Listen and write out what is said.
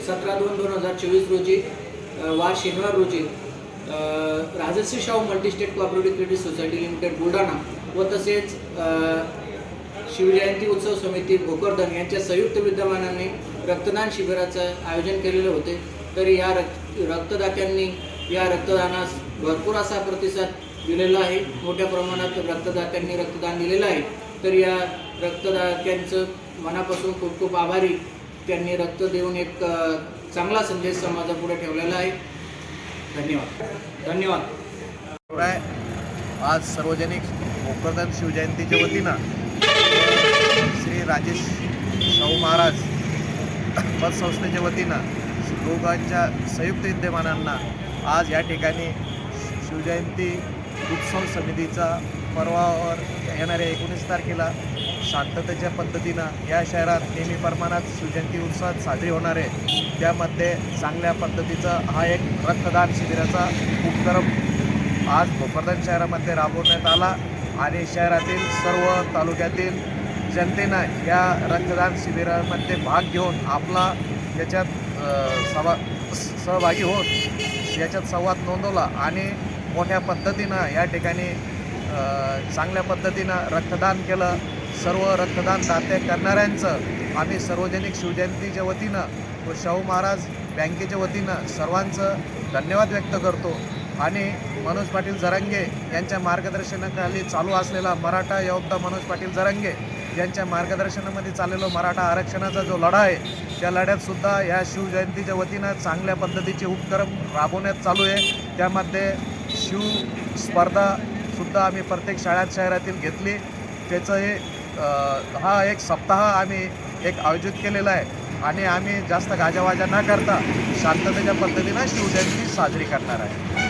सतरा दोन दोन हजार चोवीस रोजी वार शनिवार रोजी Rajshri Shahu multistate cooperative credit society limited Buldhana व तसेच शिवजयंती उत्सव समिती भोकरदन यांच्या संयुक्त विद्यमानाने रक्तदान शिबिराचं आयोजन केलेले होते. तरी या रक्त रक्तदात्यांनी या रक्तदानास भरपूर असा प्रतिसाद दिलेला आहे. मोठ्या प्रमाणात रक्तदात्यांनी रक्तदान दिलेलं आहे. तर या रक्तदात्यांचं मनापासून खूप खूप आभारी त्यांनी रक्त देऊन एक चांगला संदेश समाजापुढे ठेवलेला आहे. धन्यवाद. धन्यवाद. आहे आज सार्वजनिक भोकरदन शिवजयंतीच्या वतीनं श्री राजेश शाहू महाराज पतसंस्थेच्या वतीनं दोघांच्या संयुक्त विद्यमानांना आज या ठिकाणी शिवजयंती उत्सव समितीचा परवावर येणाऱ्या एकोणीस तारखेला शांततेच्या पद्धतीनं या शहरात नेहमी प्रमाणात शिवजयंती उत्सवात साजरी होणार आहे. त्यामध्ये चांगल्या पद्धतीचा हा एक रक्तदान शिबिराचा उपक्रम आज भोकरदन शहरामध्ये राबवण्यात आला आणि शहरातील सर्व तालुक्यातील जनतेनं या रक्तदान शिबिरामध्ये भाग घेऊन आपला याच्यात अ, सभा सहभागी होत याच्यात संवाद नोंदवला आणि मोठ्या पद्धतीनं या ठिकाणी चांगल्या पद्धतीनं रक्तदान केलं. सर्व रक्तदान दाते करणाऱ्यांचं आम्ही सार्वजनिक शिवजयंतीच्या वतीनं व शाहू महाराज बँकेच्या वतीनं सर्वांचं धन्यवाद व्यक्त करतो. आणि मनोज पाटील जरांगे यांच्या मार्गदर्शनाखाली चालू असलेला मराठा योद्धा मनोज पाटील जरांगे यांच्या मार्गदर्शनामध्ये चाललेलो मराठा आरक्षणाचा जो लढा आहे त्या लढ्यातसुद्धा ह्या या शिवजयंतीच्या वतीनं चांगल्या पद्धतीचे उपक्रम राबवण्यात चालू आहे. त्यामध्ये शिव स्पर्धा सुद्धा आम्ही प्रत्येक शाळात शहरातील घेतली. त्याचं हे हा एक सप्ताह आम्ही एक आयोजित केलेला आहे. आणि आम्ही जास्त गाजावाजा न करता शांततेच्या पद्धतीनं शिवजयंती साजरी करणार आहे.